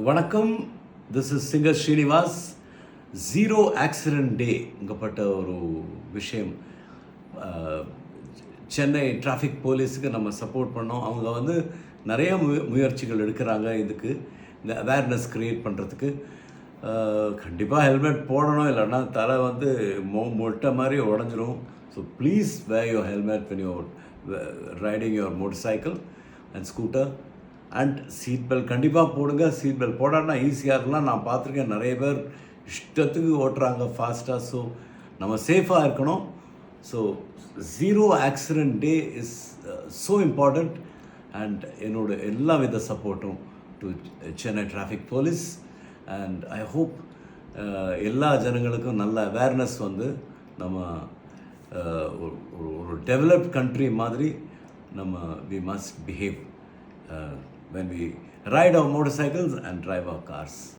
வணக்கம். This is singer Srinivas zero accident day இங்கப்பட்ட ஒரு விஷயம். சென்னை டிராஃபிக் போலீஸுக்கு நம்ம சப்போர்ட் பண்ணோம். அவங்க வந்து நிறைய முய முயற்சிகள் எடுக்கிறாங்க இதுக்கு. இந்த அவேர்னஸ் க்ரியேட் பண்ணுறதுக்கு கண்டிப்பாக ஹெல்மெட் போடணும். இல்லைன்னா தலை வந்து மொ மொட்டை மாதிரி உடஞ்சிரும். So please wear your helmet when your riding your motorcycle and scooter and seat belt கண்டிப்பாக போடுங்க. சீட் பெல்ட் போடாட்டினா ஈஸியாக இருக்கலாம். நான் பார்த்துருக்கேன் நிறைய பேர் இஷ்டத்துக்கு ஓட்டுறாங்க ஃபாஸ்ட்டாக ஸோ நம்ம சேஃபாக இருக்கணும். So zero accident day is so important and என்னோட எல்லா வித சப்போர்ட்டும் to Chennai traffic police and I hope எல்லா ஜனங்களுக்கும் நல்ல அவேர்னஸ் வந்து நம்ம uh, ஒரு ஒரு- ஒரு டெவலப்ட் கண்ட்ரி மாதிரி நம்ம we must behave when we ride our motorcycles and drive our cars.